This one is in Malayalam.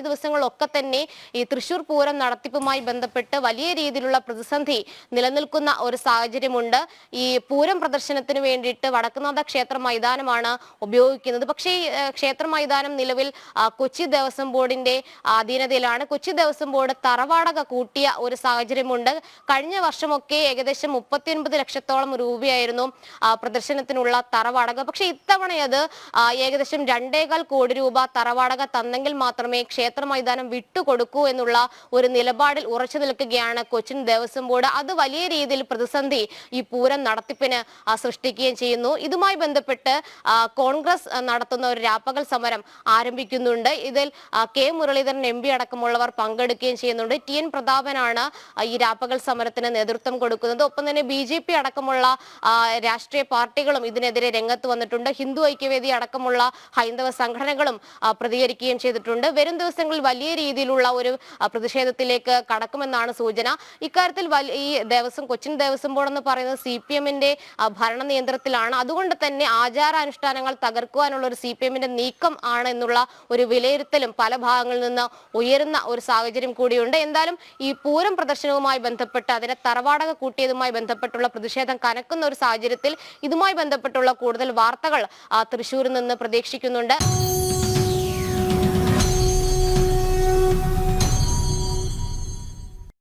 കഴിഞ്ഞ ദിവസങ്ങളിലൊക്കെ തന്നെ ഈ തൃശൂർ പൂരം നടത്തിപ്പുമായി ബന്ധപ്പെട്ട് വലിയ രീതിയിലുള്ള പ്രതിസന്ധി നിലനിൽക്കുന്ന ഒരു സാഹചര്യമുണ്ട്. ഈ പൂരം പ്രദർശനത്തിന് വേണ്ടിയിട്ട് വടക്കുന്നാഥ ക്ഷേത്ര മൈതാനമാണ് ഉപയോഗിക്കുന്നത്. പക്ഷേ ഈ ക്ഷേത്ര മൈതാനം നിലവിൽ കൊച്ചി ദേവസ്വം ബോർഡിന്റെ അധീനതയിലാണ് കൊച്ചി ദേവസ്വം ബോർഡ് തറവാടക കൂട്ടിയ ഒരു സാഹചര്യമുണ്ട്. കഴിഞ്ഞ വർഷമൊക്കെ ഏകദേശം മുപ്പത്തിയൊൻപത് ലക്ഷത്തോളം രൂപയായിരുന്നു പ്രദർശനത്തിനുള്ള തറവാടക. പക്ഷേ ഇത്തവണ അത് ഏകദേശം രണ്ടേകാൽ കോടി രൂപ തറവാടക തന്നെങ്കിൽ മാത്രമേ ക്ഷേത്ര മൈതാനം വിട്ടുകൊടുക്കൂ എന്നുള്ള ഒരു നിലപാടിൽ ഉറച്ചു നിൽക്കുകയാണ് കൊച്ചിൻ ദേവസ്വം ബോർഡ്. അത് വലിയ രീതിയിൽ പ്രതിസന്ധി ഈ പൂരം നടത്തിപ്പിന് സൃഷ്ടിക്കുകയും ചെയ്യുന്നു. ഇതുമായി ബന്ധപ്പെട്ട് കോൺഗ്രസ് നടത്തുന്ന ഒരു രാപ്പകൽ സമരം ആരംഭിക്കുന്നുണ്ട്. ഇതിൽ കെ മുരളീധരൻ എം അടക്കമുള്ളവർ പങ്കെടുക്കുകയും ചെയ്യുന്നുണ്ട്. ടി എൻ പ്രതാപനാണ് ഈ രാപ്പകൽ സമരത്തിന് നേതൃത്വം കൊടുക്കുന്നത്. ഒപ്പം തന്നെ ബി ജെ പി അടക്കമുള്ള രാഷ്ട്രീയ പാർട്ടികളും ഇതിനെതിരെ രംഗത്ത് വന്നിട്ടുണ്ട്. ഹിന്ദു ഐക്യവേദി അടക്കമുള്ള ഹൈന്ദവ സംഘടനകളും പ്രതികരിക്കുകയും ചെയ്തിട്ടുണ്ട്. വരും ദിവസങ്ങളിൽ വലിയ രീതിയിലുള്ള ഒരു പ്രതിഷേധത്തിലേക്ക് കടക്കുമെന്നാണ് സൂചന. ഇക്കാര്യത്തിൽ ഈ ദേവസ്വം കൊച്ചിൻ ദേവസ്വം ബോർഡ് എന്ന് പറയുന്നത് സി പി എമ്മിന്റെ ഭരണ നിയന്ത്രണത്തിലാണ്. അതുകൊണ്ട് തന്നെ ആചാരാനുഷ്ഠാനങ്ങൾ തകർക്കുവാനുള്ള ഒരു സി പി എമ്മിന്റെ നീക്കം ആണ് എന്നുള്ള ഒരു വിലയിരുത്തലും പല ഭാഗങ്ങളിൽ നിന്ന് ഉയരുന്ന ഒരു സാഹചര്യം കൂടിയുണ്ട്. എന്തായാലും ഈ പൂരം പ്രദർശനവുമായി ബന്ധപ്പെട്ട് അതിനെ തറവാടക കൂട്ടിയതുമായി ബന്ധപ്പെട്ടുള്ള പ്രതിഷേധം കനക്കുന്ന ഒരു സാഹചര്യത്തിൽ ഇതുമായി ബന്ധപ്പെട്ടുള്ള കൂടുതൽ വാർത്തകൾ തൃശൂരിൽ നിന്ന് പ്രതീക്ഷിക്കുന്നുണ്ട്.